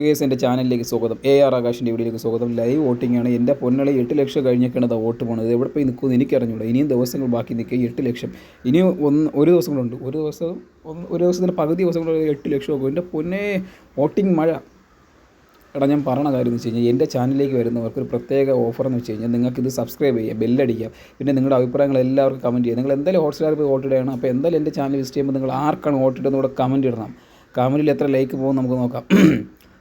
Case എന്റെ ചാനലിലേക്ക് സ്വാഗതം. എ ആർ ആകാശിന്റെ വീഡിയോയിലേക്ക് സ്വാഗതം. ലൈവ് വോട്ടിംഗ് ആണ് എന്റെ പൊന്നളി എട്ട് ലക്ഷം കഴിഞ്ഞൊക്കെയാണ് അത് വോട്ട് പോണത്. എവിടെ പോയി നിൽക്കുമെന്ന് എനിക്കറിഞ്ഞൂടാ. ഇനിയും ദിവസങ്ങൾ ബാക്കി നിൽക്കുക. എട്ട് ലക്ഷം. ഇനിയും ഒന്ന് ഒരു ദിവസം ഉണ്ട് ഒരു ദിവസം ഒരു ദിവസത്തിന്റെ പകുതി ദിവസം എട്ട് ലക്ഷം ഒക്കെ. എന്റെ പൊന്നെ വോട്ടിംഗ് മഴ. എടാ ഞാൻ പറഞ്ഞ കാര്യം എന്ന് വെച്ച് കഴിഞ്ഞാൽ എന്റെ ചാനലിലേക്ക് വരുന്നവർക്ക് ഒരു പ്രത്യേക ഓഫർ എന്ന് വെച്ച് കഴിഞ്ഞാൽ നിങ്ങൾക്ക് ഇത് സബ്സ്ക്രൈബ് ചെയ്യാം. ബെല്ലടിക്കാം പിന്നെ നിങ്ങളുടെ അഭിപ്രായങ്ങൾ എല്ലാവർക്കും കമന്റ് ചെയ്യാം നിങ്ങൾ എന്തായാലും ഹോട്ട്സ്റ്റാർ പോയി വോട്ട് ഇടുകയാണ്. അപ്പോൾ എന്തായാലും എന്റെ ചാനൽ വിസിറ്റ് ചെയ്യുമ്പോൾ നിങ്ങൾ ആർക്കാണ് വോട്ട് ഇടുന്നത് കമന്റ് ഇടണം. കമന്റിൽ എത്ര ലൈക്ക് പോകും നമുക്ക് നോക്കാം.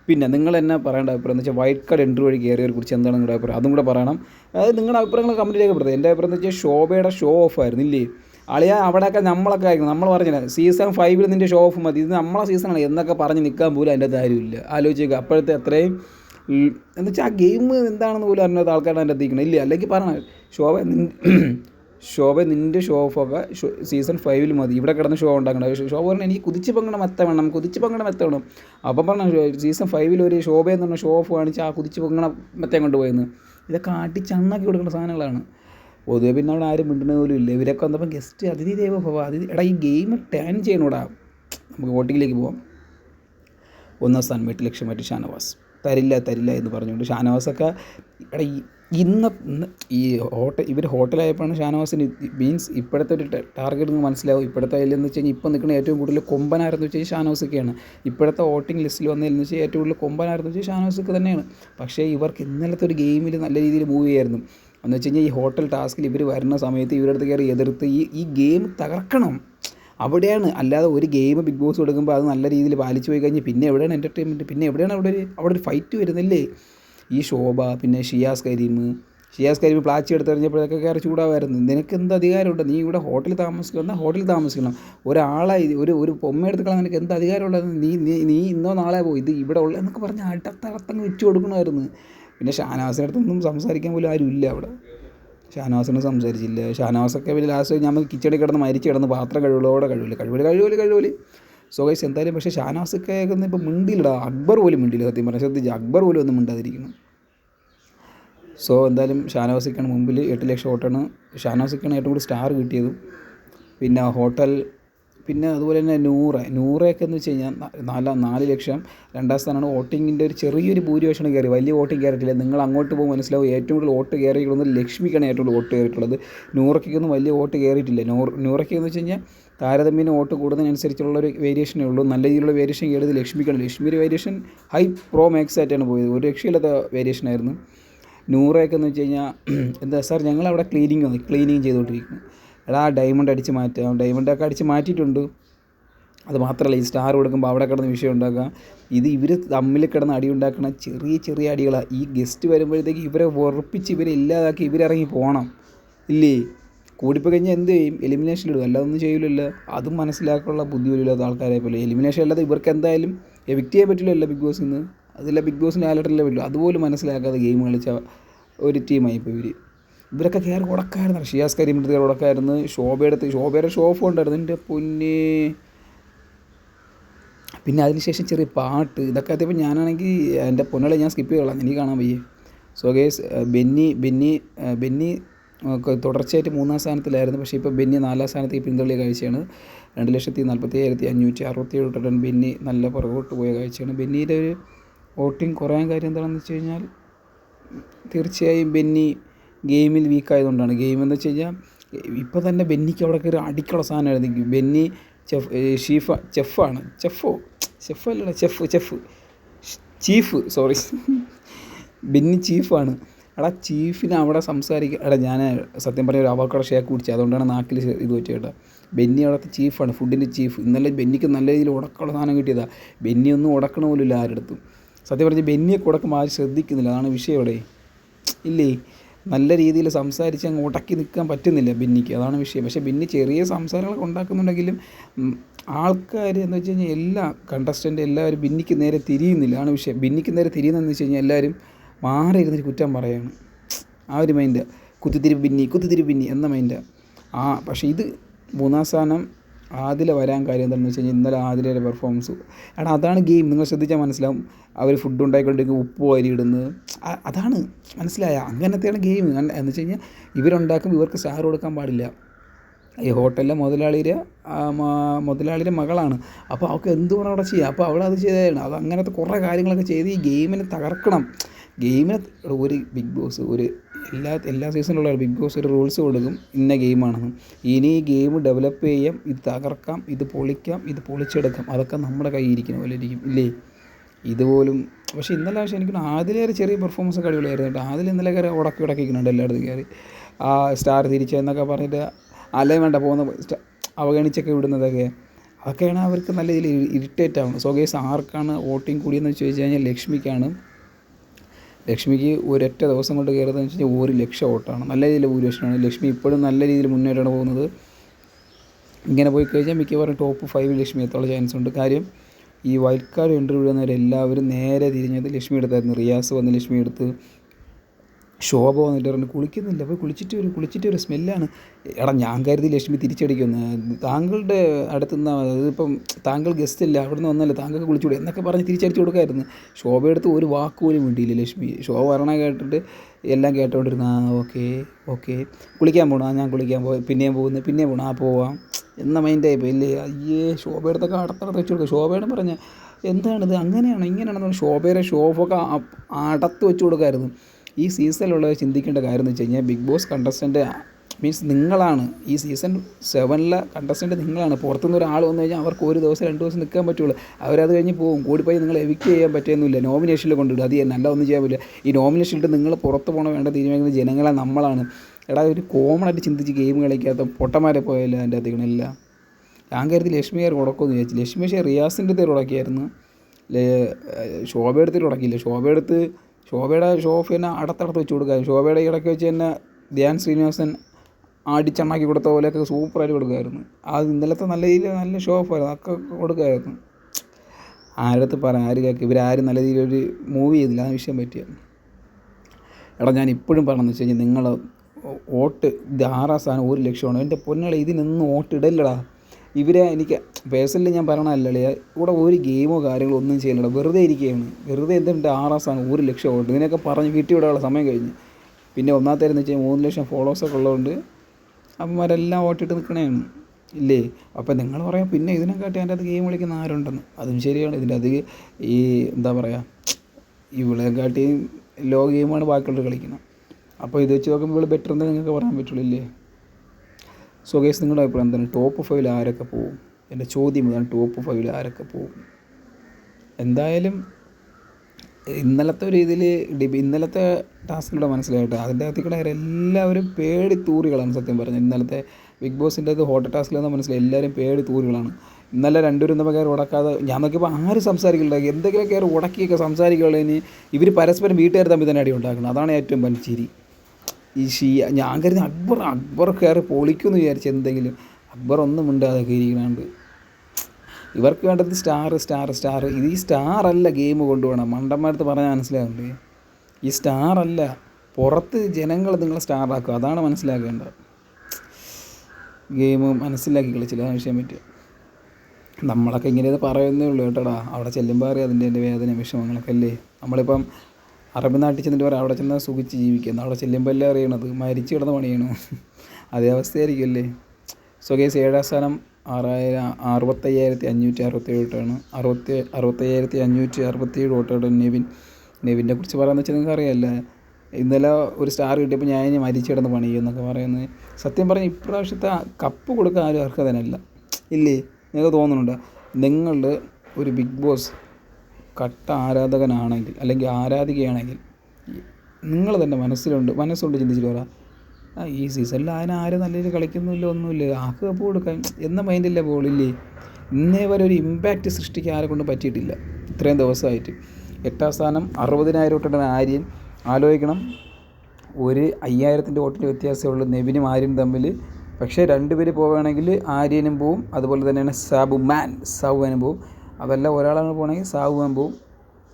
പിന്നെ നിങ്ങൾ എന്നെ പറയേണ്ട അഭിപ്രായം? എന്ന് വെച്ചാൽ വൈറ്റ് കാർഡ് എൻട്രി വഴി കയറിയവരെ കുറിച്ച് എന്താണ് നിങ്ങളുടെ അഭിപ്രായം? അതും കൂടെ പറയണം. അതായത് നിങ്ങളുടെ അഭിപ്രായങ്ങൾ കമന്റ് രേഖപ്പെടുത്തുക എന്റെ അഭിപ്രായം എന്ന് വെച്ചാൽ ശോഭയുടെ ഷോ ഓഫ് ആയിരുന്നു ഇല്ലേ? അളിയ അവിടെയൊക്കെ നമ്മളൊക്കെ ആയിരിക്കും നമ്മൾ പറഞ്ഞില്ല സീസൺ ഫൈവിൽ നിന്റെ ഷോ ഓഫ് മതി. ഇത് നമ്മളെ സീസണാണ് എന്നൊക്കെ പറഞ്ഞ് നിൽക്കാൻ പോലും അതിന്റെ കാര്യമില്ല. ആലോചിക്കുക അപ്പോഴത്തെ അത്രയും എന്ന് വെച്ചാൽ ആ ഗെയിം എന്താണെന്ന് പോലും അറിഞ്ഞത് ആൾക്കാരുടെ അതിന്റെ എത്തിക്കണം. ഇല്ല? അല്ലെങ്കിൽ പറഞ്ഞ ശോഭ ശോഭ നിന്റെ ഷോ ഓഫൊക്കെ സീസൺ ഫൈവിൽ മതി. ഇവിടെ കിടന്ന് ഷോ ഉണ്ടാക്കണം ഷോ പറഞ്ഞാൽ എനിക്ക് കുതിച്ച് പങ്കണം മെത്ത വേണം. കുതിച്ച് പങ്കണം മെത്ത വേണം. അപ്പം പറഞ്ഞു സീസൺ ഫൈവിൽ ഒരു ശോഭ എന്ന് പറഞ്ഞ ഷോ ഓഫ് കാണിച്ച് ആ കുതിച്ച് പങ്കണം മെത്തയും കൊണ്ടുപോയെന്ന് ഇതൊക്കെ ആട്ടി ചണ്ണാക്കി കൊടുക്കുന്ന സാധനങ്ങളാണ്. പൊതുവെ പിന്നെ അവിടെ ആരും മിണ്ടുന്ന പോലും ഇല്ല. ഇവരൊക്കെ വന്നപ്പോൾ ഗസ്റ്റ് അതിഥി ദേവഭവ അതിഥി എടാ ഈ ഗെയിം ടേൺ ചെയ്യണോടാ. നമുക്ക് വോട്ടിങ്ങിലേക്ക് പോവാം. ഒന്നാം സ്ഥാനം എട്ട് ലക്ഷം മറ്റ് ഷാനവാസ്. തരില്ല തരില്ല എന്ന് പറഞ്ഞുകൊണ്ട് ഷാനവാസൊക്കെ എടാ ഈ ഇന്ന് ഈ ഹോട്ടൽ ഇവർ ഹോട്ടലായപ്പോഴാണ് ഷാനവാസിന് മീൻസ് ഇപ്പോഴത്തെ ഒരു ടാർഗറ്റ് നിങ്ങൾക്ക് മനസ്സിലാവും. ഇപ്പോഴത്തെ അതിലെന്ന് വെച്ച് കഴിഞ്ഞാൽ ഇപ്പം നിൽക്കുന്ന ഏറ്റവും കൂടുതൽ കൊമ്പനാരെന്ന് വെച്ച് കഴിഞ്ഞാൽ ഷാനവാസൊക്കെയാണ്. ഇപ്പോഴത്തെ വോട്ടിംഗ് ലിസ്റ്റിൽ വന്നതെന്ന് വെച്ചാൽ ഏറ്റവും കൂടുതൽ കൊമ്പനാരെന്ന് വെച്ചാൽ ഷാനവാസൊക്കെ തന്നെയാണ്. പക്ഷേ ഇവർക്ക് ഇന്നലത്തെ ഒരു ഗെയിമിൽ നല്ല രീതിയിൽ മൂവ് ചെയ്യായിരുന്നു. എന്ന് വെച്ച് കഴിഞ്ഞാൽ ഈ ഹോട്ടൽ ടാസ്കിൽ ഇവർ വരുന്ന സമയത്ത് ഇവരുടെ കയറി എതിർത്ത് ഈ ഈ ഗെയിം തകർക്കണം. അവിടെയാണ്. അല്ലാതെ ഒരു ഗെയിം ബിഗ് ബോസ് കൊടുക്കുമ്പോൾ അത് നല്ല രീതിയിൽ പാലിച്ചു പോയി കഴിഞ്ഞാൽ പിന്നെ എവിടെയാണ് എന്റർടൈൻമെന്റ് പിന്നെ എവിടെയാണ് അവിടെ ഒരു അവിടെ ഒരു ഫൈറ്റ് വരുന്നില്ലേ? ഈ ശോഭ പിന്നെ ഷിയാസ് കരീം. ഷിയാസ് കരീം പ്ലാച്ചി എടുത്ത് എറിഞ്ഞപ്പോഴൊക്കെ കയറി ചൂടാവായിരുന്നു. നിനക്ക് എന്ത് അധികാരമുണ്ട്? നീ ഇവിടെ ഹോട്ടലിൽ താമസിക്കണം. എന്നാൽ ഹോട്ടലിൽ താമസിക്കണം. ഒരാളായി ഒരു ഒരു പൊമ്മ എടുത്തുകളാൻ നിനക്ക് എന്ത് അധികാരമുള്ളത് നീ നീ നീ ഇന്നോ നാളെ പോയി. ഇത് ഇവിടെ ഉള്ള എന്നൊക്കെ പറഞ്ഞ് അടുത്തടത്തങ്ങ് വെച്ച് കൊടുക്കണമായിരുന്നു. പിന്നെ ഷാനവാസിന്റെ അടുത്തൊന്നും സംസാരിക്കാൻ പോലും ആരും ഇല്ല അവിടെ. ഷാനവാസിനോട് സംസാരിച്ചില്ല. ഷാനവാസൊക്കെ വലിയ ലാസ്റ്റ് ഞാൻ കിച്ചടി കിടന്ന് മരിച്ച് കിടന്ന് പാത്രം കഴിവുകളോടെ കഴിവില്ല കഴിവില്ല കഴിവില്ല കഴിവില്ല സോ ഗൈസ് എന്തായാലും പക്ഷേ ഷാനവാസൊക്കെ ഇപ്പോൾ മിണ്ടിയില്ലടാ അക്ബർ പോലും മിണ്ടില്ല സത്യം പറഞ്ഞാൽ ശ്രദ്ധിച്ച് അക്ബർ പോലും ഒന്നും മിണ്ടാതിരിക്കുന്നു. സോ എന്തായാലും ഷാനവാസിക്കാണ് മുമ്പിൽ എട്ട് ലക്ഷം വോട്ടാണ്. ഷാനവാസിക്കാണ് ഏറ്റവും കൂടുതൽ സ്റ്റാർ കിട്ടിയതും. പിന്നെ ഹോട്ടൽ പിന്നെ അതുപോലെ തന്നെ നൂറ്. നൂറൊക്കെ എന്ന് വെച്ച് കഴിഞ്ഞാൽ നാല നാല് ലക്ഷം. രണ്ടാം സ്ഥാനമാണ് വോട്ടിങ്ങിന്റെ ഒരു ചെറിയൊരു ഭൂരിപക്ഷമാണ് കയറി. വലിയ വോട്ടിംഗ് കയറിയിട്ടില്ല. നിങ്ങൾ അങ്ങോട്ട് പോകുമ്പോൾ മനസ്സിലാവും ഏറ്റവും കൂടുതൽ വോട്ട് കയറിയിട്ടുള്ളത് ലക്ഷ്മിക്കാണ് ഏറ്റവും കൂടുതൽ വോട്ട് കയറിയിട്ടുള്ളത്. നൂറയ്ക്കൊന്നും വലിയ വോട്ട് കയറിയിട്ടില്ല. നൂറ് നൂറയ്ക്ക് എന്ന് വെച്ച് കഴിഞ്ഞാൽ താരതമ്യേന വോട്ട് കൂടുന്നതിനനുസരിച്ചുള്ള ഒരു വേരിയേഷനേ ഉള്ളൂ. നല്ല രീതിയിലുള്ള വേരിയേഷൻ കയറിയത് ലക്ഷ്മിക്കാണ്. ലക്ഷ്മിയുടെ വേരിയേഷൻ ഹൈ പ്രോ മാക്സ് ആയിട്ടാണ് പോയത്. ഒരു രക്ഷയില്ലാത്ത വേരിയേഷനായിരുന്നു. നൂറൊക്കെ എന്ന് വെച്ച് കഴിഞ്ഞാൽ എന്താ സാർ ഞങ്ങളവിടെ ക്ലീനിങ് ക്ലീനിങ് ചെയ്തുകൊണ്ടിരിക്കുന്നു. എടാ ഡയമണ്ട് അടിച്ച് മാറ്റാം. ഡയമണ്ടൊക്കെ അടിച്ച് മാറ്റിയിട്ടുണ്ട്. അത് മാത്രമല്ല ഈ സ്റ്റാർ കൊടുക്കുമ്പോൾ അവിടെ കിടന്ന് വിഷയം ഉണ്ടാക്കുക. ഇത് ഇവർ തമ്മിൽ കിടന്ന് അടി ഉണ്ടാക്കണ ചെറിയ ചെറിയ അടികളാണ് ഈ ഗസ്റ്റ് വരുമ്പോഴത്തേക്ക് ഇവരെ ഉറപ്പിച്ച് ഇവരെ ഇല്ലാതാക്കി ഇവരിറങ്ങി പോകണം ഇല്ലേ? കൂടിപ്പോയി കഴിഞ്ഞാൽ എന്ത് ചെയ്യും? എലിമിനേഷൻ ഇടും. അല്ലാതെ ഒന്നും ചെയ്യില്ലല്ലോ അതും മനസ്സിലാക്കാനുള്ള ബുദ്ധി വരില്ലാത്ത ആൾക്കാരെ പോലെ. എലിമിനേഷൻ അല്ലാതെ ഇവർക്ക് എന്തായാലും എവിക്റ്റ് ചെയ്യാൻ പറ്റില്ലല്ലോ ബിഗ് ബോസിൽ നിന്ന് അതില്ല ബിഗ് ബോസിന്റെ ആലട്ടല്ലേ പറ്റുള്ളൂ. അതുപോലും മനസ്സിലാക്കാതെ ഗെയിം കളിച്ച ഒരു ടീമായി ഇപ്പോൾ ഇവർ ഇവരൊക്കെ കയറി ഉടക്കായിരുന്നു ഷിയാസ് കരീമിന്റെ കയറി ഉടക്കായിരുന്നു ശോഭയുടെ ശോഭയുടെ ഷോ ഉണ്ടായിരുന്നു എന്റെ പൊന്നെ. പിന്നെ അതിനുശേഷം ചെറിയ പാട്ട്. ഇതൊക്കെ എത്തിയപ്പോൾ ഞാനാണെങ്കിൽ എന്റെ പൊന്നളെ ഞാൻ സ്കിപ്പ് ചെയ്തോളാം. എനിക്ക് കാണാൻ വയ്യേ. സോ ഗേസ് ബെന്നി ബെന്നി ബെന്നി തുടർച്ചയായിട്ട് മൂന്നാം സ്ഥാനത്തിലായിരുന്നു. പക്ഷേ ഇപ്പോൾ ബെന്നി നാലാം സ്ഥാനത്തേക്ക് പിന്തള്ളിയ കാഴ്ചയാണ്. രണ്ട് ലക്ഷത്തി നാൽപ്പത്തി അയ്യായിരത്തി അഞ്ഞൂറ്റി അറുപത്തി ഏഴ് ടൺ ബെന്നി നല്ല പുറകോട്ട് പോയ കാഴ്ചയാണ്. ബെന്നിയുടെ ഒരു വോട്ടിംഗ് കുറയാൻ കാര്യം എന്താണെന്ന് വെച്ച് കഴിഞ്ഞാൽ തീർച്ചയായും ബെന്നി ഗെയിമിൽ വീക്കായതുകൊണ്ടാണ്. ഗെയിം എന്ന് വെച്ച് കഴിഞ്ഞാൽ ഇപ്പോൾ തന്നെ ബെന്നിക്ക് അവിടെ കയറി അടിക്കുള്ള സാധനമായിരുന്നു. ബെന്നി ചെഫ് ഷീഫ ചെഫാണ്. ചെഫോ? ചെഫ് അല്ലടാ chef chef. Chief. Sorry. Benny ചീഫാണ്. എടാ ചീഫിന് അവിടെ സംസാരിക്കുക എടാ ഞാൻ സത്യം പറഞ്ഞ ഒരു അവക്കട ഷേക്ക് കുടിച്ചത് അതുകൊണ്ടാണ് നാക്കിൽ ഇത് പറ്റിയ കേട്ടോ. ബെന്നി അവിടുത്തെ ചീഫാണ്. ഫുഡിന്റെ ചീഫ്. ഇന്നലെ ബെന്നിക്ക് നല്ല രീതിയിൽ ഉടക്കമുള്ള സാധനം കിട്ടിയതാണ് ബെന്നി ഒന്നും ഉടക്കണ പോലും ഇല്ല ആരുടെ അടുത്തും. സത്യം പറഞ്ഞാൽ ബെന്നിയെ ഉടക്കം ആരും ശ്രദ്ധിക്കുന്നില്ല. അതാണ് വിഷയം ഇവിടെ. ഇല്ലേ? നല്ല രീതിയിൽ സംസാരിച്ച് അങ്ങ് ഉടക്കി നിൽക്കാൻ പറ്റുന്നില്ല ബിന്നിക്ക്. അതാണ് വിഷയം. പക്ഷേ ബിന്നി ചെറിയ സംസാരങ്ങളൊക്കെ ഉണ്ടാക്കുന്നുണ്ടെങ്കിലും ആൾക്കാർ എന്ന് വെച്ച് കഴിഞ്ഞാൽ എല്ലാ കണ്ടസ്റ്റന്റ് എല്ലാവരും ബിന്നിക്ക് നേരെ തിരിയുന്നില്ല. ആണ് വിഷയം. ബിന്നിക്ക് നേരെ തിരിയുന്നതെന്ന് വെച്ച് കഴിഞ്ഞാൽ എല്ലാവരും മാറി ഇരുന്നിട്ട് കുറ്റം പറയാണ്. ആ ഒരു മൈൻഡ് കുത്തിത്തിരി ബിന്നി കുത്തിത്തിരി ബിന്നി എന്ന മൈൻഡ് ആ പക്ഷേ ഇത് മൂന്നാം സ്ഥാനം ആദില വരാൻ കാര്യം എന്താണെന്ന് വെച്ച് കഴിഞ്ഞാൽ ഇന്നലെ ആദിലയുടെ പെർഫോമൻസ് കാരണം അതാണ് ഗെയിം നിങ്ങൾ ശ്രദ്ധിച്ചാൽ മനസ്സിലാവും. അവർ ഫുഡ് ഉണ്ടാക്കിക്കൊണ്ടിരിക്കും ഉപ്പ് വാരി ഇടുന്നത് അതാണ്. മനസ്സിലായ? അങ്ങനത്തെയാണ് ഗെയിം എന്ന് വെച്ച് കഴിഞ്ഞാൽ ഇവരുണ്ടാക്കും ഇവർക്ക് സ്റ്റാർ കൊടുക്കാൻ പാടില്ല. ഈ ഹോട്ടലിലെ മുതലാളിയുടെ മുതലാളിയുടെ മകളാണ്. അപ്പോൾ അവൾക്ക് എന്ത് വേണം അവിടെ ചെയ്യുക അപ്പോൾ അവൾ അത് ചെയ്തതാണ്. അത് അങ്ങനത്തെ കുറേ കാര്യങ്ങളൊക്കെ ചെയ്ത് ഈ ഗെയിമിനെ തകർക്കണം. ഗെയിമിനെ ഒരു ബിഗ് ബോസ് ഒരു എല്ലാ എല്ലാ സീസണിലുള്ള ബിഗ് ബോസ് ഒരു റൂൾസ് കൊടുക്കും ഇന്ന ഗെയിമാണെന്ന് ഇനി ഈ ഗെയിം ഡെവലപ്പ് ചെയ്യാം ഇത് തകർക്കാം ഇത് പൊളിക്കാം ഇത് പൊളിച്ചെടുക്കാം. അതൊക്കെ നമ്മുടെ കയ്യിൽ ഇരിക്കുന്ന പോലെ ഇരിക്കും ഇല്ലേ? ഇതുപോലും പക്ഷേ ഇന്നലെ പക്ഷേ എനിക്ക് ആദിലേറെ ചെറിയ പെർഫോമൻസ് ഒക്കെ അടിപൊളിയായിരുന്നു കേട്ടോ. ആദ്യം ഇന്നലെ കയറി ഉടക്കി ഉടക്കിക്കുന്നുണ്ട് എല്ലായിടത്തും കയറി. ആ സ്റ്റാർ തിരിച്ചെന്നൊക്കെ പറഞ്ഞിട്ട് അല്ലേ വേണ്ട പോകുന്ന അവഗണിച്ചൊക്കെ വിടുന്നതൊക്കെ. അതൊക്കെയാണ് അവർക്ക് നല്ല രീതിയിൽ ഇറിറ്റേറ്റ് ആവുന്നത്. സോ ഗേസ് ആർക്കാണ് വോട്ടിംഗ് കൂടിയെന്ന് ചോദിച്ചു കഴിഞ്ഞാൽ ലക്ഷ്മിക്കാണ്. ലക്ഷ്മിക്ക് ഒരൊറ്റ ദിവസം കൊണ്ട് കയറുന്നതെന്ന് വെച്ച് കഴിഞ്ഞാൽ ഒരു ലക്ഷം വോട്ടാണ്. നല്ല രീതിയിൽ ഭൂരിപക്ഷമാണ്. ലക്ഷ്മി ഇപ്പോഴും നല്ല രീതിയിൽ മുന്നേറ്റാണ് പോകുന്നത്. ഇങ്ങനെ പോയി കഴിഞ്ഞാൽ മിക്കവാറും ടോപ്പ് ഫൈവ് ലക്ഷ്മി എത്താനുള്ള ചാൻസ് ഉണ്ട്. കാര്യം ഈ വൈൽഡ് കാർഡ് എൻട്രി വിടുന്നവരെല്ലാവരും നേരെ തിരിഞ്ഞത് ലക്ഷ്മി എടുത്തായിരുന്നു റിയാസ് വന്ന് ലക്ഷ്മി എടുത്ത് ശോഭ വന്നിട്ട് പറഞ്ഞു കുളിക്കുന്നില്ല പോയി കുളിച്ചിട്ട് വരും കുളിച്ചിട്ട് ഒരു സ്മെല്ലാണ്. എടാ ഞാൻ കരുതി ലക്ഷ്മി തിരിച്ചടിക്കുമെന്ന് താങ്കളുടെ അടുത്തുനിന്ന് ഇതിപ്പം താങ്കൾ ഗസ്റ്റ് അല്ല അവിടെ നിന്ന് വന്നല്ലേ താങ്കൾക്ക് കുളിച്ചുകൂടെ? എന്നൊക്കെ പറഞ്ഞ് തിരിച്ചടിച്ചു കൊടുക്കായിരുന്നു. ശോഭയെടുത്ത് ഒരു വാക്ക് പോലും വേണ്ടിയില്ല ലക്ഷ്മി. ശോഭ പറഞ്ഞ കേട്ടിട്ട് എല്ലാം കേട്ടോണ്ടിരുന്ന ആ ഓക്കെ ഓക്കെ. കുളിക്കാൻ പോകണം ആ ഞാൻ കുളിക്കാൻ പോകും പിന്നെയും പോകുന്നു പിന്നെയും പോകണം ആ പോവാം. എന്ന മൈൻഡായി പോയി. ഇല്ലേ അയ്യേ ശോഭയെടുത്തൊക്കെ അടത്തടത്ത് വെച്ച് കൊടുക്കുക. ശോഭയുടെ പറഞ്ഞ എന്താണിത്? അങ്ങനെയാണോ? ഇങ്ങനെയാണെന്ന് ശോഭയുടെ ഷോഫൊക്കെ അടത്ത് വെച്ച് കൊടുക്കായിരുന്നു. ഈ സീസണിലുള്ളവർ ചിന്തിക്കേണ്ട കാര്യം എന്ന് വെച്ച് കഴിഞ്ഞാൽ ബിഗ് ബോസ് കണ്ടസ്റ്റന്റ് മീൻസ് നിങ്ങളാണ്. ഈ സീസൺ സെവനിലെ കണ്ടസ്റ്റന്റ് നിങ്ങളാണ്. പുറത്തുനിന്ന് ഒരാൾ വന്നു കഴിഞ്ഞാൽ അവർക്ക് ഒരു ദിവസം രണ്ട് ദിവസം നിൽക്കാൻ പറ്റുള്ളൂ. അവരത് കഴിഞ്ഞ് പോകും കൂടിപ്പോയി നിങ്ങൾ എവിക്റ്റ് ചെയ്യാൻ പറ്റുന്നില്ല നോമിനേഷനിൽ കൊണ്ടിടും അത് നല്ല ഒന്നും ചെയ്യാൻ പറ്റില്ല. ഈ നോമിനേഷനിൽ നിങ്ങൾ പുറത്ത് പോകണം വേണ്ട തീരുമാനിക്കുന്ന ജനങ്ങളെ നമ്മളാണ്. എടാ ഒരു കോമൺ ആയിട്ട് ചിന്തിച്ച് ഗെയിം കളിക്കാത്ത പൊട്ടന്മാരെ പോയല്ല അതിന്റെ അധികമില്ല ഞാൻ കരുതി ലക്ഷ്മി കയറി ഉടക്കുമെന്ന് വിചാരിച്ചു. ലക്ഷ്മി പക്ഷേ റിയാസിന്റെ തേര് ഉടക്കിയായിരുന്നു. ശോഭ എടുത്തിട്ട് ഉടക്കിയില്ല. ശോഭ ശോഭയുടെ ഷോഫ് തന്നെ അടുത്തടുത്ത് വെച്ച് കൊടുക്കുക. ശോഭയുടെ ഇടയ്ക്ക് വെച്ച് തന്നെ ധ്യാൻ ശ്രീനിവാസൻ അടിച്ചണ്ണാക്കി കൊടുത്ത പോലെയൊക്കെ സൂപ്പറായിട്ട് കൊടുക്കുമായിരുന്നു. അത് ഇന്നലത്തെ നല്ല രീതിയിൽ നല്ല ഷോഫായിരുന്നു അതൊക്കെ കൊടുക്കുമായിരുന്നു. ആരടുത്ത് പറയാം? ആര് കേൾക്കും? ഇവരാരും നല്ല രീതിയിൽ ഒരു മൂവ് ചെയ്തില്ല. ആ വിഷയം പറ്റിയ. എടാ ഞാൻ ഇപ്പോഴും പറഞ്ഞതെന്ന് വെച്ച് കഴിഞ്ഞാൽ നിങ്ങൾ വോട്ട് ഇത് ആറാം സ്ഥാനം ഒരു ലക്ഷമാണ്. എന്റെ പൊന്നുകളെ ഇതിനൊന്നും വോട്ട് ഇടല്ലടാ ഇവരെ എനിക്ക് പേഴ്സണലി ഞാൻ പറയണമല്ലേ ഇവിടെ ഒരു ഗെയിമോ കാര്യങ്ങളോ ഒന്നും ചെയ്യുന്നില്ല വെറുതെ ഇരിക്കുകയാണ്. വെറുതെ എന്തുണ്ട് ആറാം സ്ഥാനം ഒരു ലക്ഷം വോട്ട് ഇതിനൊക്കെ പറഞ്ഞ് കിട്ടിവിടാനുള്ള സമയം കഴിഞ്ഞ്. പിന്നെ ഒന്നാമത്തേരെന്ന് വെച്ചാൽ മൂന്ന് ലക്ഷം ഫോളോവേഴ്സൊക്കെ ഉള്ളതുകൊണ്ട് അമ്മമാരെല്ലാം ഓട്ടിട്ട് നിൽക്കണേണ് ഇല്ലേ? അപ്പം നിങ്ങൾ പറയാം പിന്നെ ഇതിനെക്കാട്ടി അതിന്റെ അത് ഗെയിം കളിക്കുന്ന ആരുണ്ടെന്ന്. അതും ശരിയാണ്. ഇതിന്റെ അത് ഈ എന്താ പറയുക കാട്ടി ലോ ഗെയിമാണ് ബാക്കിയുള്ളവർ കളിക്കുന്നത്. അപ്പോൾ ഇത് വെച്ച് നോക്കുമ്പോൾ ഇവൾ ബെറ്റർ എന്ന് നിങ്ങൾക്ക് പറയാൻ പറ്റുള്ളൂ ഇല്ലേ? സോ ഗേസ് നിങ്ങളുടെ അഭിപ്രായം എന്താണ്? ടോപ്പ് ഫൈവിൽ ആരൊക്കെ പോകും എന്റെ ചോദ്യം ഇതാണ്. ടോപ്പ് ഫൈവിൽ ആരൊക്കെ പോകും എന്തായാലും ഇന്നലത്തെ ഒരു ഇതിൽ ഡിബി ഇന്നലത്തെ ടാസ്കിലൂടെ മനസ്സിലായിട്ട് അതിന്റെ അകത്ത് കൂടെ എല്ലാവരും പേടി തൂറികളാണ് സത്യം പറഞ്ഞത് ഇന്നലത്തെ ബിഗ് ബോസിന്റെ അത് ഹോട്ടൽ ടാസ്കിലെന്ന് മനസ്സിലായി. എല്ലാവരും പേടി തൂറികളാണ്. ഇന്നലെ രണ്ടുപേരും നമ്മൾ കയറി ഉടക്കാതെ ഞാൻ നോക്കിയപ്പോൾ ആരും സംസാരിക്കില്ല എന്തെങ്കിലും കയറി ഉടക്കിയൊക്കെ സംസാരിക്കുകയുള്ളതിന് ഇവർ പരസ്പരം വീട്ടുകാർ തമ്മിൽ തന്നെ അടി ഉണ്ടാക്കണം അതാണ് ഏറ്റവും വലിയ ചിരി. ഈ ഷീ ഞാൻ കരുതി അക്ബർ അക്ബർ കയറി പൊളിക്കുമെന്ന് വിചാരിച്ചു എന്തെങ്കിലും. അക്ബർ ഒന്നും മിണ്ടാതെ കയറിയിരിക്കണുണ്ട് ഇവർക്ക് വേണ്ടത് സ്റ്റാർ സ്റ്റാർ സ്റ്റാർ. ഇത് ഈ സ്റ്റാർ അല്ല ഗെയിം കൊണ്ടുപോകണം. മണ്ടന്മാരത്ത് പറഞ്ഞാൽ മനസ്സിലാവുന്നുണ്ട്. ഈ സ്റ്റാർ അല്ല. പുറത്ത് ജനങ്ങൾ നിങ്ങളെ സ്റ്റാറാക്കുക അതാണ് മനസ്സിലാക്കേണ്ടത് ഗെയിം മനസ്സിലാക്കി കളിച്ചില്ല. വിഷയം പറ്റുക നമ്മളൊക്കെ ഇങ്ങനെ പറയുന്നേ ഉള്ളൂ കേട്ടോടാ. അവിടെ ചെല്ലുമ്പോൾ അറിയാം അതിന്റെ എന്റെ വേദന വിഷമങ്ങളൊക്കെ അല്ലേ? നമ്മളിപ്പം അറബി നാട്ടിൽ ചെന്നിട്ട് പറയാം. അവിടെ ചെന്നാൽ സുഖിച്ച് ജീവിക്കുന്നു. അവിടെ ചെല്ലുമ്പോൾ എല്ലാം അറിയണത്. മരിച്ചു കിടന്ന പണിയാണ്. അതേ അവസ്ഥയായിരിക്കും അല്ലേ സോ കേസ് ഏഴാം സ്ഥാനം ആറായിരം അറുപത്തയ്യായിരത്തി അഞ്ഞൂറ്റി അറുപത്തേഴ് വോട്ടാണ്. അറുപത്തി അറുപത്തയ്യായിരത്തി അഞ്ഞൂറ്റി അറുപത്തേഴ് വോട്ടാണ് നെവിൻ. നെവിനെ കുറിച്ച് പറയാമെന്ന് വെച്ചാൽ നിങ്ങൾക്ക് അറിയാമല്ലേ ഇന്നലെ ഒരു സ്റ്റാർ കിട്ടിയപ്പോൾ ഞാൻ ഇനി മരിച്ചു കിടന്ന് പണി എന്നൊക്കെ പറയുന്നത്. സത്യം പറഞ്ഞാൽ ഇപ്രാവശ്യത്തെ കപ്പ് കൊടുക്കാൻ ആരും അർഹതനല്ല. ഇല്ലേ? നിങ്ങൾക്ക് തോന്നുന്നുണ്ടോ? നിങ്ങളുടെ ഒരു ബിഗ് ബോസ് കട്ട ആരാധകനാണെങ്കിൽ അല്ലെങ്കിൽ ആരാധികയാണെങ്കിൽ നിങ്ങൾ തന്നെ മനസ്സിലുണ്ട് മനസ്സുകൊണ്ട് ചിന്തിച്ചിട്ട് ആ ഈ സീസണിൽ അതിന് ആരും നല്ല രീതിയിൽ കളിക്കുന്നില്ല ഒന്നുമില്ല. ആക്ക് കപ്പ് കൊടുക്കാൻ എന്ന മൈൻഡില്ല ബോളില്ലേ ഇന്നേ വരെ ഒരു ഇമ്പാക്റ്റ് സൃഷ്ടിക്കാൻ ആരെ കൊണ്ടും പറ്റിയിട്ടില്ല. ഇത്രയും ദിവസമായിട്ട്. എട്ടാം സ്ഥാനം അറുപതിനായിരം വോട്ടിട്ടാണ് ആര്യൻ. ആലോചിക്കണം. ഒരു അയ്യായിരത്തിന്റെ വോട്ടിന്റെ വ്യത്യാസമുള്ളൂ നെവിനും ആര്യനും തമ്മിൽ. പക്ഷേ രണ്ടുപേര് പോവുകയാണെങ്കിൽ ആര്യനും പോവും. അതുപോലെ തന്നെയാണ് സാബു മാൻ സാബുവാനും പോവും. അതല്ല ഒരാളാണ് പോകണമെങ്കിൽ സാവുവാൻ പോവും.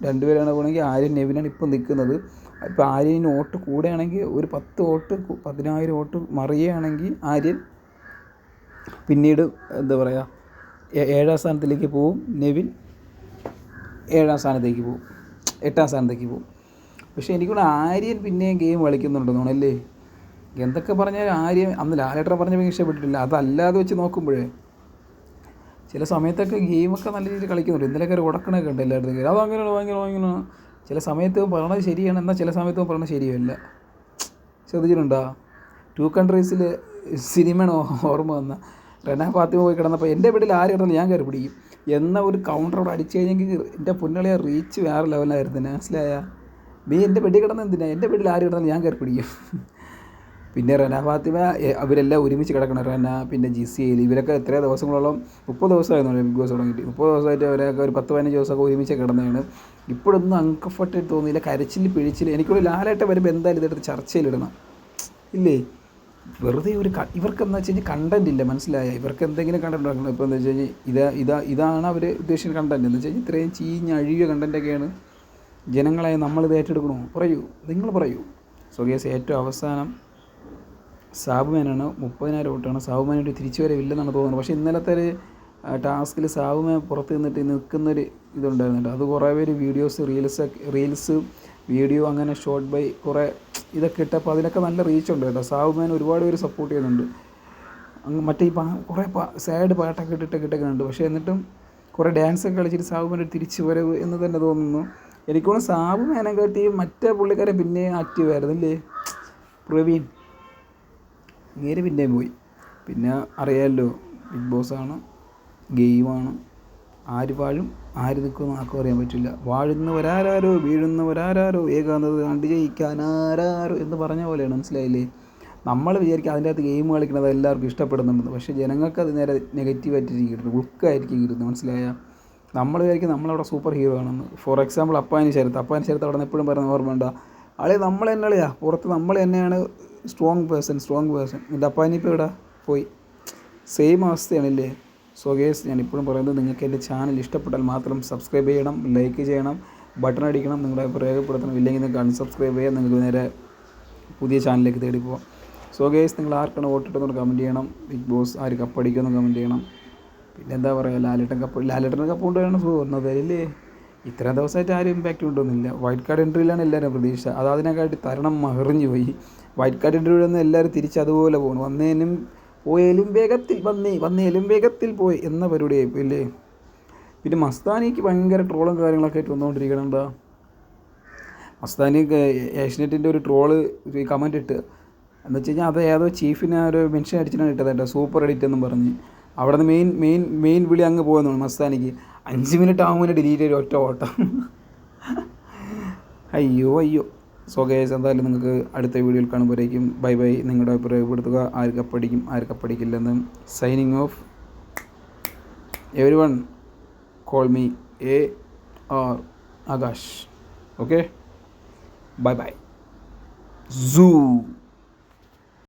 രണ്ടുപേരാണ് പോകണമെങ്കിൽ ആര്യൻ നെവിനാണ് ഇപ്പോൾ നിൽക്കുന്നത്. ഇപ്പോൾ ആര്യന് വോട്ട് കൂടുകയാണെങ്കിൽ ഒരു പത്ത് വോട്ട് പതിനായിരം വോട്ട് മറിയുകയാണെങ്കിൽ ആര്യൻ പിന്നീട് എന്താ പറയുക ഏഴാം സ്ഥാനത്തിലേക്ക് പോവും. നെവിൻ ഏഴാം സ്ഥാനത്തേക്ക് പോവും. എട്ടാം സ്ഥാനത്തേക്ക് പോവും. പക്ഷേ എനിക്കൂടെ ആര്യൻ പിന്നെയും ഗെയിം കളിക്കുന്നുണ്ടെന്ന് തോന്നുന്നു അല്ലേ? എന്തൊക്കെ പറഞ്ഞാൽ ആര്യൻ അന്ന് ലാലേട്ടറെ പറഞ്ഞപ്പോൾ ഇഷ്ടപ്പെട്ടിട്ടില്ല. അതല്ലാതെ വെച്ച് നോക്കുമ്പോഴേ ചില സമയത്തൊക്കെ ഗെയിമൊക്കെ നല്ല രീതിയിൽ കളിക്കുന്നുണ്ട്. ഇന്നലെയൊക്കെ ഒരു ഉടക്കണൊക്കെ ഉണ്ട് എല്ലായിടത്തും. അത് അങ്ങനെയാണ് ഭയങ്കര ഭയങ്കര ചില സമയത്ത് പറയണത് ശരിയാണ് എന്നാൽ ചില സമയത്ത് പറയണത് ശരിയല്ല. ശ്രദ്ധിച്ചിട്ടുണ്ടോ? ടു കൺട്രീസിൽ സിനിമയാണ് ഓർമ്മ വന്ന. റെനാ ഫാത്തിമ പോയി കിടന്നപ്പോൾ എന്റെ വീട്ടിൽ ആര് കിടന്നു ഞാൻ കയറി പിടിക്കും. എന്ന ഒരു കൗണ്ടറോട് അടിച്ചു കഴിഞ്ഞെങ്കിൽ എന്റെ പൊന്നളിയെ റീച്ച് വേറെ ലെവലായിരുന്നു മനസ്സിലായ? നീ എന്റെ വീട്ടിൽ കിടന്ന എന്തിനാ? എന്റെ വീട്ടിൽ ആര് കിടന്നാലും ഞാൻ കയറി പിടിക്കും. പിന്നെ റന ഫാത്തിമ അവരെല്ലാം ഒരുമിച്ച് കിടക്കണം റന പിന്നെ ജിസിയിൽ ഇവരൊക്കെ എത്ര ദിവസങ്ങളോളം മുപ്പത് ദിവസമായിരുന്നു ബിഗ് ബോസ് തുടങ്ങിയിട്ട്. മുപ്പത് ദിവസമായിട്ട് അവരൊക്കെ ഒരു പത്ത് പതിനഞ്ച് ദിവസമൊക്കെ ഒരുമിച്ച് കിടന്നതാണ്. ഇപ്പോഴൊന്നും അൺകംഫർട്ടബിൾ തോന്നിയില്ല. കരച്ചിൽ പിഴിച്ചിൽ എനിക്കൊരു ലാലായിട്ട് വരുമ്പോൾ എന്തായാലും ഇതെടുത്ത് ചർച്ചയിലിടണം. ഇല്ലേ? വെറുതെ ഒരു ഇവർക്ക് എന്താ വെച്ച് കഴിഞ്ഞാൽ കണ്ടന്റ് ഇല്ല മനസ്സിലായ? ഇവർക്ക് എന്തെങ്കിലും കണ്ടന്റ് ഉണ്ടാക്കണം. ഇപ്പോൾ എന്താ വെച്ച് കഴിഞ്ഞാൽ ഇതാ ഇതാ ഇതാണ് അവർ ഉദ്ദേശിക്കുന്ന കണ്ടന്റ് എന്ന് വെച്ച് കഴിഞ്ഞാൽ ഇത്രയും ചീഞ്ഞ അഴിയ കണ്ടന്റൊക്കെയാണ് ജനങ്ങളായ നമ്മളിത് ഏറ്റെടുക്കണോ. പറയൂ നിങ്ങൾ പറയൂ. സോ ഗേസ് ഏറ്റവും അവസാനം സാബുമേനാണ് മുപ്പതിനായിരം വോട്ടാണ്. സാബുമേനൊരു തിരിച്ചു വരവില്ലെന്നാണ് തോന്നുന്നത്. പക്ഷേ ഇന്നലത്തെ ഒരു ടാസ്കിൽ സാബുമേൻ പുറത്ത് നിന്നിട്ട് നിൽക്കുന്നൊരു ഇതുണ്ടായിരുന്നുണ്ട്. അത് കുറേ പേര് വീഡിയോസ് റീൽസ് റീൽസ് വീഡിയോ അങ്ങനെ ഷോർട്ട് ബൈ കുറേ ഇതൊക്കെ ഇട്ടപ്പോൾ അതിനൊക്കെ നല്ല റീച്ച് ഉണ്ട് കേട്ടോ. സാബുമേൻ ഒരുപാട് പേര് സപ്പോർട്ട് ചെയ്യുന്നുണ്ട്. മറ്റേ ഈ പാ കുറേ പാ സാഡ് പാട്ടൊക്കെ ഇട്ടിട്ടൊക്കെ ഇട്ടൊക്കെ പക്ഷേ എന്നിട്ടും കുറേ ഡാൻസൊക്കെ കളിച്ചിട്ട് സാബുമേൻ ഒരു തിരിച്ചു വരവ് എന്ന് തന്നെ തോന്നുന്നു. എനിക്ക് തോന്നുന്നു സാബുമേനെ കാട്ടി മറ്റേ പുള്ളിക്കാരെ പിന്നെ ആക്റ്റീവ് ആയിരുന്നില്ലേ? പ്രവീൺ. നേരെ പിന്നെയും പോയി. പിന്നെ അറിയാമല്ലോ ബിഗ് ബോസാണ് ഗെയിമാണ്. ആര് വാഴും ആര് നിൽക്കുമെന്ന് ആർക്കും അറിയാൻ പറ്റില്ല. വാഴുന്നവരാരാരോ വീഴുന്നവരാരാരോ ഏകാന്തത കണ്ട് ജയിക്കാൻ ആരാരോ എന്ന് പറഞ്ഞ പോലെയാണ് മനസ്സിലായില്ലേ? നമ്മൾ വിചാരിക്കുക അതിന്റെ അകത്ത് ഗെയിം കളിക്കുന്നത് എല്ലാവർക്കും ഇഷ്ടപ്പെടുന്നുണ്ടെന്ന്. പക്ഷേ ജനങ്ങൾക്ക് അത് നേരെ നെഗറ്റീവായിട്ട് ഇരിക്കുന്നത് ഉൾക്കായിരിക്കും ഇരുന്നത് മനസ്സിലായ? നമ്മൾ വിചാരിക്കും നമ്മളവിടെ സൂപ്പർ ഹീറോ ആണെന്ന്. For example Appani Sarath. Appani Sarath അവിടെ നിന്ന് എപ്പോഴും പറയുന്ന ഓർമ്മ ഉണ്ടാ ആളെ നമ്മൾ തന്നെ അളിയാ പുറത്ത് നമ്മൾ തന്നെയാണ് സ്ട്രോങ് പേഴ്സൺ സ്ട്രോങ് പേഴ്സൺ എന്റെ അപ്പാനിപ്പോൾ ഇവിടെ പോയി. സെയിം അവസ്ഥയാണല്ലേ? സോ ഗേസ് ഞാൻ ഇപ്പോഴും പറയുന്നത് നിങ്ങൾക്ക് എന്റെ ചാനൽ ഇഷ്ടപ്പെട്ടാൽ മാത്രം സബ്സ്ക്രൈബ് ചെയ്യണം ലൈക്ക് ചെയ്യണം ബട്ടൺ അടിക്കണം നിങ്ങളുടെ രേഖപ്പെടുത്തണം ഇല്ലെങ്കിൽ നിങ്ങൾക്ക് അൺസബ്സ്ക്രൈബ് ചെയ്യാം നിങ്ങൾക്ക് നേരെ പുതിയ ചാനലിലേക്ക് തേടി പോവാം. സോ ഗേസ് നിങ്ങൾ ആർക്കാണ് വോട്ടിട്ടെന്ന് കമന്റ് ചെയ്യണം. ബിഗ് ബോസ് ആര് കപ്പടിക്കുമെന്ന് കമന്റ് ചെയ്യണം. പിന്നെന്താ പറയുക ലാലേട്ടൻ കപ്പ് ലാലേട്ടൻ കപ്പ് കൊണ്ടുവരണം സുഖം അല്ലേ? ഇത്രയും ദിവസമായിട്ട് ആരും ഇമ്പാക്റ്റ് കൊണ്ടുവന്നില്ല വൈറ്റ് കാർഡ് എൻട്രിയിലാണ് എല്ലാവരും പ്രതീക്ഷ. അത് അതിനെക്കാട്ടി തരണം മറിഞ്ഞു പോയി. വൈറ്റ് കാർഡ് എൻട്രി വന്ന് എല്ലാവരും തിരിച്ച് അതുപോലെ പോകണം വന്നേനും പോയാലും വേഗത്തിൽ വന്നേ വന്നേലും വേഗത്തിൽ പോയി എന്ന പരിപാടിയായി അല്ലേ? പിന്നെ മസ്താനിക്ക് ഭയങ്കര ട്രോളും കാര്യങ്ങളൊക്കെ ആയിട്ട് വന്നുകൊണ്ടിരിക്കണം മസ്താനി ഏഷ്യനെറ്റിന്റെ ഒരു ട്രോൾ കമന്റ് ഇട്ട്. എന്ന് വെച്ച് കഴിഞ്ഞാൽ അത് ഏതോ ചീഫിനെ ഒരു മെൻഷൻ അടിച്ചിട്ടാണ് ഇട്ടത് കേട്ടോ. സൂപ്പർ എഡിറ്റ് എന്നും പറഞ്ഞ്. അവിടെ നിന്ന് മെയിൻ മെയിൻ മെയിൻ വിളി അങ്ങ് പോകുന്നതാണ് മസ്താനിക്ക്. അഞ്ച് മിനിറ്റ് ആകുമ്പോൾ ഡിലീറ്റ് ചെയ്ത് ഒറ്റ ഓട്ടം. അയ്യോ അയ്യോ. സോ ഗേസ് എന്തായാലും നിങ്ങൾക്ക് അടുത്ത വീഡിയോയിൽ കാണുമ്പോഴേക്കും ബൈ ബൈ. നിങ്ങളുടെ അഭിപ്രായപ്പെടുത്തുക ആർക്ക പഠിക്കില്ലെന്ന് signing off everyone call me A R Akash okay bye bye zoo